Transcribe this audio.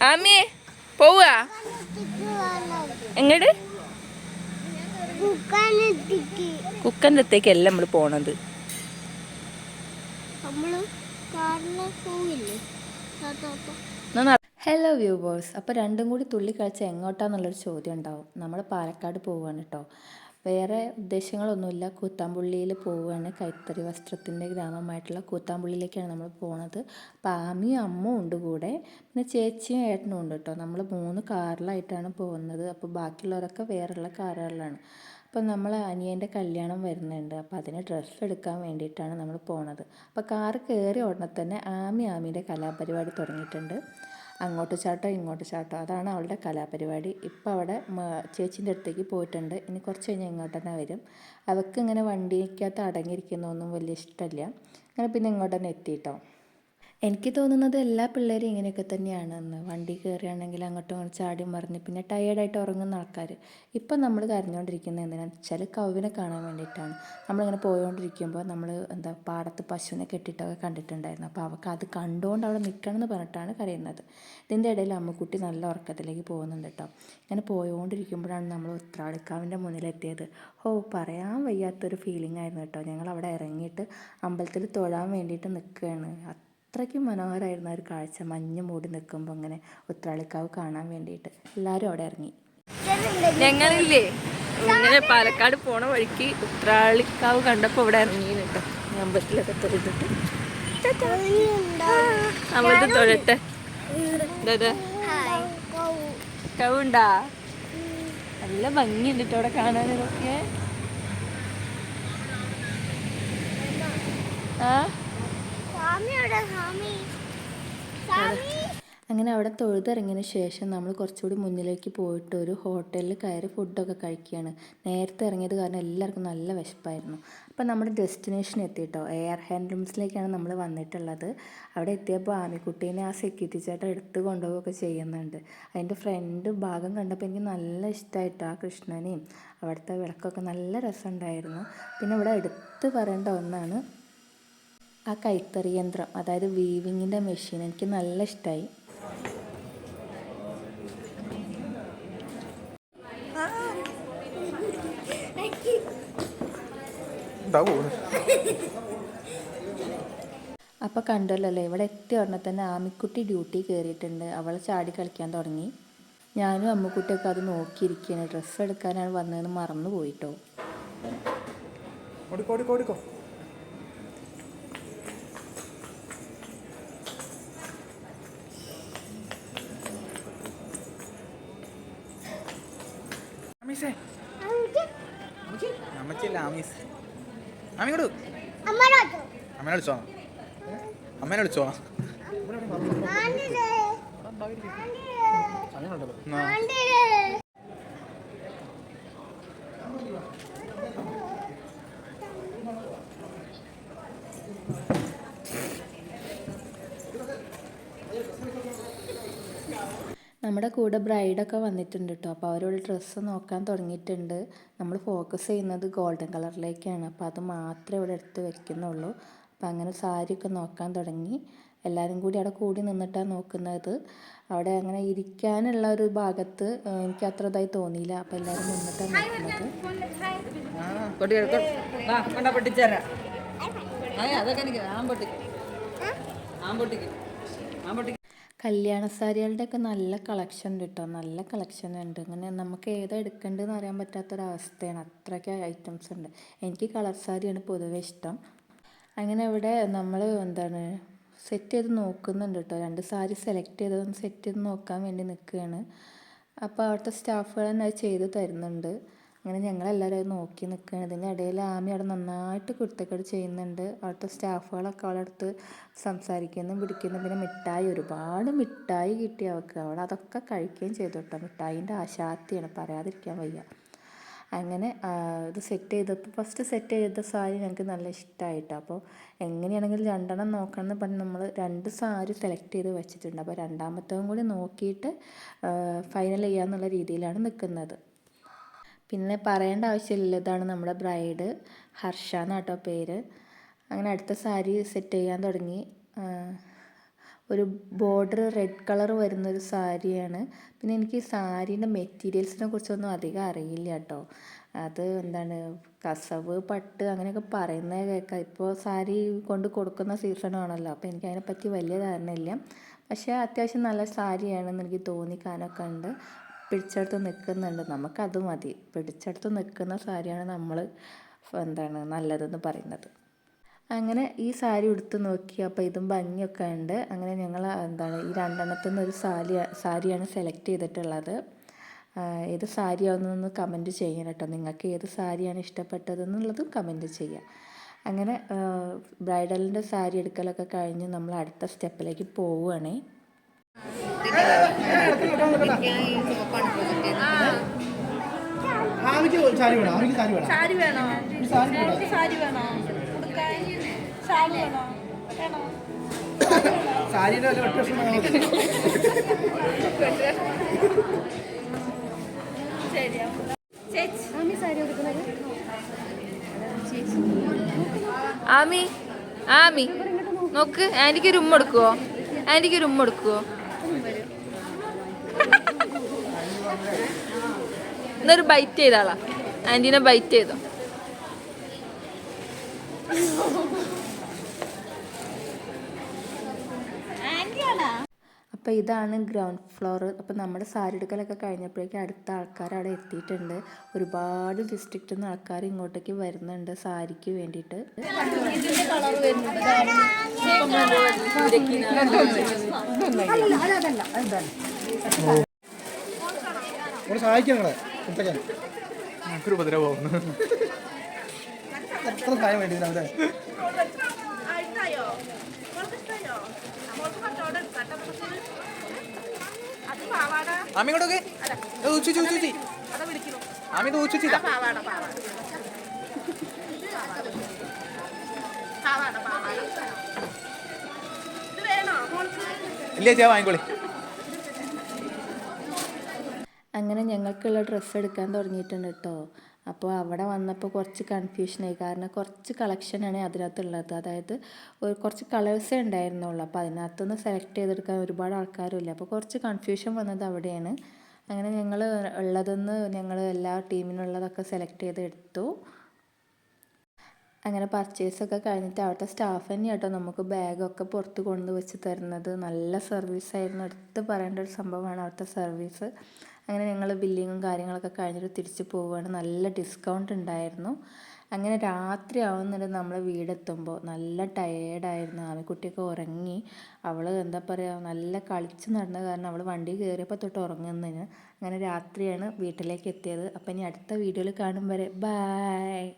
ആമിയെ പോവാ എങ്ങട്? കുക്കന്റെ അടുത്തേക്കല്ല നമ്മൾ പോണത് ഹലോ വ്യൂവേഴ്സ് അപ്പോൾ രണ്ടും കൂടി തുള്ളി എങ്ങോട്ടാന്നുള്ളൊരു ചോദ്യം ഉണ്ടാവും. നമ്മൾ പാലക്കാട് പോവുകയാണ് കേട്ടോ വേറെ ഉദ്ദേശങ്ങളൊന്നുമില്ല. കൂത്താമ്പുള്ളിയിൽ പോവുകയാണ്. കൈത്തറി വസ്ത്രത്തിന്റെ ഗ്രാമമായിട്ടുള്ള കൂത്താമ്പുള്ളിയിലേക്കാണ് നമ്മൾ പോണത്. അപ്പം ആമിയും അമ്മും ഉണ്ട് കൂടെ. പിന്നെ ചേച്ചിയും ഏട്ടനും ഉണ്ട് കേട്ടോ നമ്മൾ മൂന്ന് കാറിലായിട്ടാണ് പോകുന്നത്. അപ്പോൾ ബാക്കിയുള്ളവരൊക്കെ വേറെയുള്ള കാറുകളിലാണ്. അപ്പോൾ നമ്മൾ അനിയന്റെ കല്യാണം വരുന്നുണ്ട്. അപ്പോൾ അതിന് ഡ്രസ്സ് എടുക്കാൻ വേണ്ടിയിട്ടാണ് നമ്മൾ പോണത്. അപ്പോൾ കാറ് കയറി ഉടനെ തന്നെ ആമി ആമിയുടെ കലാപരിപാടി തുടങ്ങിയിട്ടുണ്ട്. അങ്ങോട്ട് ചാട്ടോ ഇങ്ങോട്ട് ചാട്ടോ. അതാണ് അവളുടെ കലാപരിപാടി. ഇപ്പോൾ അവിടെ ചേച്ചീന്റെ അടുത്തേക്ക് പോയിട്ടുണ്ട്. ഇനി കുറച്ച് കഴിഞ്ഞാൽ ഇങ്ങോട്ട് തന്നെ വരും. അവൾക്ക് ഇങ്ങനെ വണ്ടിക്കകത്ത് അടങ്ങിയിരിക്കുന്നതൊന്നും വലിയ ഇഷ്ടമല്ല അങ്ങനെ പിന്നെ ഇങ്ങോട്ട് തന്നെ എത്തിയിട്ടോ എനിക്ക് തോന്നുന്നത് എല്ലാ പിള്ളേരും ഇങ്ങനെയൊക്കെ തന്നെയാണെന്ന് വണ്ടി കയറുകയാണെങ്കിൽ അങ്ങോട്ടും ഇങ്ങോട്ടും ചാടി മറിഞ്ഞ് പിന്നെ ടയേർഡായിട്ട് ഉറങ്ങുന്ന ആൾക്കാർ ഇപ്പം നമ്മൾ കരഞ്ഞുകൊണ്ടിരിക്കുന്നത് എന്തിനാണെന്ന് വെച്ചാൽ കവിനെ കാണാൻ വേണ്ടിയിട്ടാണ്. നമ്മളിങ്ങനെ പോയോണ്ടിരിക്കുമ്പോൾ നമ്മൾ എന്താ പാടത്ത് പശുവിനെ കെട്ടിയിട്ടൊക്കെ കണ്ടിട്ടുണ്ടായിരുന്നു. അപ്പോൾ അവൾക്ക് അത് കണ്ടുകൊണ്ട് അവിടെ നിൽക്കണം എന്ന് പറഞ്ഞിട്ടാണ് കരയുന്നത്. ഇതിന്റെ ഇടയിൽ അമ്മക്കുട്ടി നല്ല ഉറക്കത്തിലേക്ക് പോകുന്നുണ്ട് കേട്ടോ ഇങ്ങനെ പോയോണ്ടിരിക്കുമ്പോഴാണ് നമ്മൾ ഉത്രാളിക്കാവിന്റെ മുന്നിലെത്തിയത്. ഓ പറയാൻ വയ്യാത്തൊരു ഫീലിംഗ് ആയിരുന്നു കേട്ടോ ഞങ്ങൾ അവിടെ ഇറങ്ങിയിട്ട് അമ്പലത്തിൽ തൊഴാൻ വേണ്ടിയിട്ട് നിൽക്കുകയാണ്. അത്രയ്ക്കും മനോഹരമായിരുന്നു ആ ഒരു കാഴ്ച. മഞ്ഞ് മൂടി നിൽക്കുമ്പോൾ അങ്ങനെ ഉത്രാളിക്കാവ് കാണാൻ വേണ്ടിയിട്ട് എല്ലാവരും അവിടെ ഇറങ്ങി. ഞങ്ങളില്ലേ ഇങ്ങനെ പാലക്കാട് പോണ വഴിക്ക് ഉത്രാളിക്കാവ് കണ്ടപ്പോൾ ഇവിടെ ഇറങ്ങി അമ്പലത്തിലൊക്കെ തൊഴുതിട്ട്. അമ്പലത്തിൽ തൊഴട്ടെ. കവുണ്ടാ? നല്ല ഭംഗിയുണ്ട് കേട്ടോ അവിടെ കാണാനൊക്കെ. ആ? അങ്ങനെ അവിടെ തൊഴുതിറങ്ങിയതിന് ശേഷം നമ്മൾ കുറച്ചുകൂടി മുന്നിലേക്ക് പോയിട്ട് ഒരു ഹോട്ടലിൽ കയറി ഫുഡൊക്കെ കഴിക്കുകയാണ്. നേരത്തെ ഇറങ്ങിയത് കാരണം എല്ലാവർക്കും നല്ല വിശപ്പായിരുന്നു. അപ്പോൾ നമ്മുടെ ഡെസ്റ്റിനേഷൻ എത്തിയിട്ടോ? എയർ ഹാൻഡ്ലൂംസിലേക്കാണ് നമ്മൾ വന്നിട്ടുള്ളത്. അവിടെ എത്തിയപ്പോൾ ആമിക്കുട്ടീനെ ആ സെക്യൂരിറ്റി ചേട്ടൻ എടുത്ത് കൊണ്ടുപോവുകയൊക്കെ ചെയ്യുന്നുണ്ട്. അതിന്റെ ഫ്രണ്ട് ഭാഗം കണ്ടപ്പോൾ എനിക്ക് നല്ല ഇഷ്ടമായിട്ടോ ആ കൃഷ്ണനെയും അവിടുത്തെ വിളക്കൊക്കെ നല്ല രസമുണ്ടായിരുന്നു. പിന്നെ ഇവിടെ എടുത്ത് പറയേണ്ട ഒന്നാണ് ആ കൈത്തറി യന്ത്രം അതായത് വീവിങ്ങിന്റെ മെഷീൻ എനിക്ക് നല്ല ഇഷ്ടമായി അപ്പോൾ കണ്ടല്ലോ ഇവിടെ എത്തിയ ഉടനെ തന്നെ ആമിക്കുട്ടി ഡ്യൂട്ടി കയറിയിട്ടുണ്ട് അവളെ ചാടി കളിക്കാൻ തുടങ്ങി. ഞാനും അമ്മക്കുട്ടിയൊക്കെ അത് നോക്കിയിരിക്കുകയാണ്. ഡ്രസ്സ് എടുക്കാനാണ് വന്നതെന്ന് മറന്നു പോയിട്ടോ ഓടിക്കോ ഓടിക്കോ ഓടിക്കോ. ആമീസേ. അമ്മച്ചില്ല ആമീസ്? ആമി കൊടു അമ്മനെ വിളിച്ചോ? അമ്മേനെ വിളിച്ചോ? ആണ്ടിലേ എന്നാ, നമ്മുടെ കൂടെ ബ്രൈഡൊക്കെ വന്നിട്ടുണ്ട് കേട്ടോ അപ്പോൾ അവരോട് ഡ്രസ്സ് നോക്കാൻ തുടങ്ങിയിട്ടുണ്ട്. നമ്മൾ ഫോക്കസ് ചെയ്യുന്നത് ഗോൾഡൻ കളറിലേക്കാണ് അപ്പോൾ അത് മാത്രമേ ഇവിടെ എടുത്ത് വയ്ക്കുന്നുള്ളൂ അപ്പോൾ അങ്ങനെ സാരിയൊക്കെ നോക്കാൻ തുടങ്ങി. എല്ലാവരും കൂടി അവിടെ കൂടി നിന്നിട്ടാണ് നോക്കുന്നത്. അവിടെ അങ്ങനെ ഇരിക്കാനുള്ള ഒരു ഭാഗത്ത് എനിക്ക് അത്ര ഇതായി തോന്നിയില്ല. അപ്പോൾ എല്ലാവരും നിന്നിട്ടാണ് നോക്കുന്നത്. അതൊക്കെ എനിക്ക് ആമ്പൊട്ടിക്ക് ആമ്പൊട്ടിക്ക് ആമ്പൊട്ടിക്ക് കല്യാണ സാരികളുടെ ഒക്കെ നല്ല കളക്ഷൻ കേട്ടോ നല്ല കളക്ഷൻ ഉണ്ട്. ഇങ്ങനെ നമുക്ക് ഏതാ എടുക്കേണ്ടതെന്ന് അറിയാൻ പറ്റാത്തൊരവസ്ഥയാണ്. അത്രയ്ക്ക് ഐറ്റംസ് ഉണ്ട്. എനിക്ക് കളർ സാരിയാണ് പൊതുവേ ഇഷ്ടം. അങ്ങനെ ഇവിടെ നമ്മൾ എന്താണ് സെറ്റ് ചെയ്ത് നോക്കുന്നുണ്ട് കേട്ടോ രണ്ട് സാരി സെലക്ട് ചെയ്തതൊന്ന് സെറ്റ് ചെയ്ത് നോക്കാൻ വേണ്ടി നിൽക്കുകയാണ്. അപ്പോൾ അവിടുത്തെ സ്റ്റാഫുകൾ തന്നെ അത് ചെയ്ത് തരുന്നുണ്ട്. അങ്ങനെ ഞങ്ങളെല്ലാവരും അത് നോക്കി നിൽക്കുകയാണ് ഇതിന്റെ ഇടയിൽ ആമി അവിടെ നന്നായിട്ട് കുരുത്തക്കേട് ചെയ്യുന്നുണ്ട്. അവിടുത്തെ സ്റ്റാഫുകളൊക്കെ അവളെ അടുത്ത് സംസാരിക്കുന്നു പിടിക്കുന്നു. പിന്നെ മിഠായി ഒരുപാട് മിഠായി കിട്ടി അവൾക്ക്. അവൾ അതൊക്കെ കഴിക്കുകയും ചെയ്തു കേട്ടോ. മിഠായിന്റെ ആശാത്തിയാണ്. പറയാതിരിക്കാൻ വയ്യ. അങ്ങനെ ഇത് സെറ്റ് ചെയ്തപ്പോൾ ഫസ്റ്റ് സെറ്റ് ചെയ്ത സാരി ഞങ്ങൾക്ക് നല്ല ഇഷ്ടമായിട്ടോ. അപ്പോൾ എങ്ങനെയാണെങ്കിലും രണ്ടെണ്ണം നോക്കണം എന്ന് പറഞ്ഞ് നമ്മൾ രണ്ട് സാരി സെലക്ട് ചെയ്ത് വെച്ചിട്ടുണ്ട്. അപ്പോൾ രണ്ടാമത്തേതും കൂടി നോക്കിയിട്ട് ഫൈനൽ ചെയ്യാന്നുള്ള രീതിയിലാണ് നിൽക്കുന്നത്. പിന്നെ പറയേണ്ട ആവശ്യമില്ല ഇതാണ് നമ്മുടെ ബ്രൈഡ് ഹർഷ എന്നാട്ടോ പേര്. അങ്ങനെ അടുത്ത സാരി സെറ്റ് ചെയ്യാൻ തുടങ്ങി. ഒരു ബോർഡർ റെഡ് കളർ വരുന്നൊരു സാരിയാണ്. പിന്നെ എനിക്ക് സാരീന്റെ മെറ്റീരിയൽസിനെ കുറിച്ചൊന്നും അധികം അറിയില്ല കേട്ടോ അത് എന്താണ് കസവ് പട്ട് അങ്ങനെയൊക്കെ പറയുന്നത് കേൾക്കാം. ഇപ്പോൾ സാരി കൊണ്ട് കൊടുക്കുന്ന സീസണാണല്ലോ. അപ്പോൾ എനിക്ക് അതിനെപ്പറ്റി വലിയ ധാരണയില്ല. പക്ഷേ അത്യാവശ്യം നല്ല സാരിയാണെന്ന് എനിക്ക് തോന്നി കാനൊക്കെ ഉണ്ട്. പിടിച്ചെടുത്ത് നിൽക്കുന്നുണ്ട്. നമുക്കത് മതി. പിടിച്ചെടുത്ത് നിൽക്കുന്ന സാരിയാണ് നമ്മൾ എന്താണ് നല്ലതെന്ന് പറയുന്നത്. അങ്ങനെ ഈ സാരി ഉടുത്ത് നോക്കി അപ്പോൾ ഇതും ഭംഗിയൊക്കെ ഉണ്ട്. അങ്ങനെ ഞങ്ങൾ എന്താണ് ഈ രണ്ടെണ്ണത്തിൽ നിന്ന് ഒരു സാരി സാരിയാണ് സെലക്ട് ചെയ്തിട്ടുള്ളത്. ഏത് സാരിയാണെന്നൊന്ന് കമന്റ് ചെയ്യണം കേട്ടോ. നിങ്ങൾക്ക് ഏത് സാരിയാണ് ഇഷ്ടപ്പെട്ടതെന്നുള്ളതും കമന്റ് ചെയ്യുക അങ്ങനെ ബ്രൈഡലിന്റെ സാരി എടുക്കലൊക്കെ കഴിഞ്ഞ് നമ്മൾ അടുത്ത സ്റ്റെപ്പിലേക്ക് പോവുകയാണേ. ആമിക്ക് സാരി വേണോ? ആമിക്ക് സാരി വേണോ? സാരി വേണോ? സാരി വേണം സാരി വേണോ? ഉടുക്കാൻ സാരി വേണോ? വേണോ? സാരിയുടെ വില ഒറ്റ ആമി ആമി. നോക്ക് ആന്റിക്ക് ഒരു ഉമ്മ എടുക്കുവോ? ആന്റിക്ക് ഒരു ഉമ്മ എടുക്കുവോ? എന്നൊരു ബൈറ്റ് ചെയ്താളാ. ആന്റീനെ ബൈറ്റ് ചെയ്തോ? അപ്പോൾ ഇതാണ് ഗ്രൗണ്ട് ഫ്ലോർ അപ്പോൾ നമ്മുടെ സാരി എടുക്കലൊക്കെ കഴിഞ്ഞപ്പോഴേക്കും അടുത്ത ആൾക്കാർ അവിടെ എത്തിയിട്ടുണ്ട്. ഒരുപാട് ഡിസ്ട്രിക്റ്റിൽ നിന്ന് ആൾക്കാർ ഇങ്ങോട്ടേക്ക് വരുന്നുണ്ട് സാരിക്ക് വേണ്ടിയിട്ട്. ഇവിടെ സഹായിക്കാം നിങ്ങളെ എടുത്തേക്കാൻ നമുക്കൊരു അത് പാവാട. സഹായം വേണ്ടി അവരെ ആമി ഊച്ചുച്ചി ഊച്ചുച്ചി ആമി ഇത് ഊച്ചുച്ചി ഇല്ല വാങ്ങിക്കോളി. അങ്ങനെ ഞങ്ങൾക്കുള്ള ഡ്രസ്സ് എടുക്കാൻ തുടങ്ങിയിട്ടുണ്ട് കേട്ടോ. അപ്പോൾ അവിടെ വന്നപ്പോൾ കുറച്ച് കൺഫ്യൂഷനായി കാരണം കുറച്ച് കളക്ഷനാണ് അതിനകത്തുള്ളത്. അതായത് ഒരു കുറച്ച് കളേഴ്സേ ഉണ്ടായിരുന്നുള്ളൂ. അപ്പോൾ അതിനകത്തുനിന്ന് സെലക്ട് ചെയ്തെടുക്കാൻ ഒരുപാട് ആൾക്കാരുമില്ല അപ്പോൾ കുറച്ച് കൺഫ്യൂഷൻ വന്നത് അവിടെയാണ്. അങ്ങനെ ഞങ്ങൾ ഉള്ളതെന്ന് ഞങ്ങൾ എല്ലാ ടീമിനുള്ളതൊക്കെ സെലക്ട് ചെയ്ത് എടുത്തു അങ്ങനെ പർച്ചേസൊക്കെ കഴിഞ്ഞിട്ട് അവിടുത്തെ സ്റ്റാഫ് തന്നെ കേട്ടോ നമുക്ക് ബാഗൊക്കെ പുറത്ത് കൊണ്ടുവച്ച് തരുന്നത്. നല്ല സർവീസായിരുന്നു എടുത്ത് പറയേണ്ട ഒരു സംഭവമാണ് അവിടുത്തെ സർവീസ് അങ്ങനെ ഞങ്ങൾ ബില്ലിങ്ങും കാര്യങ്ങളൊക്കെ കഴിഞ്ഞിട്ട് തിരിച്ച് പോവുകയാണ് നല്ല ഡിസ്കൗണ്ട് ഉണ്ടായിരുന്നു. അങ്ങനെ രാത്രി ആവുന്നുണ്ട് നമ്മൾ വീടെത്തുമ്പോൾ നല്ല ടയേർഡായിരുന്നു ആമിക്കുട്ടിയൊക്കെ ഉറങ്ങി. അവൾ എന്താ പറയുക നല്ല കളിച്ച് നടന്ന കാരണം അവൾ വണ്ടി കയറിയപ്പോൾ തൊട്ട് ഉറങ്ങുന്നതിന്. അങ്ങനെ രാത്രിയാണ് വീട്ടിലേക്ക് എത്തിയത്. അപ്പം ഇനി അടുത്ത വീഡിയോയിൽ കാണും വരെ. ബായ്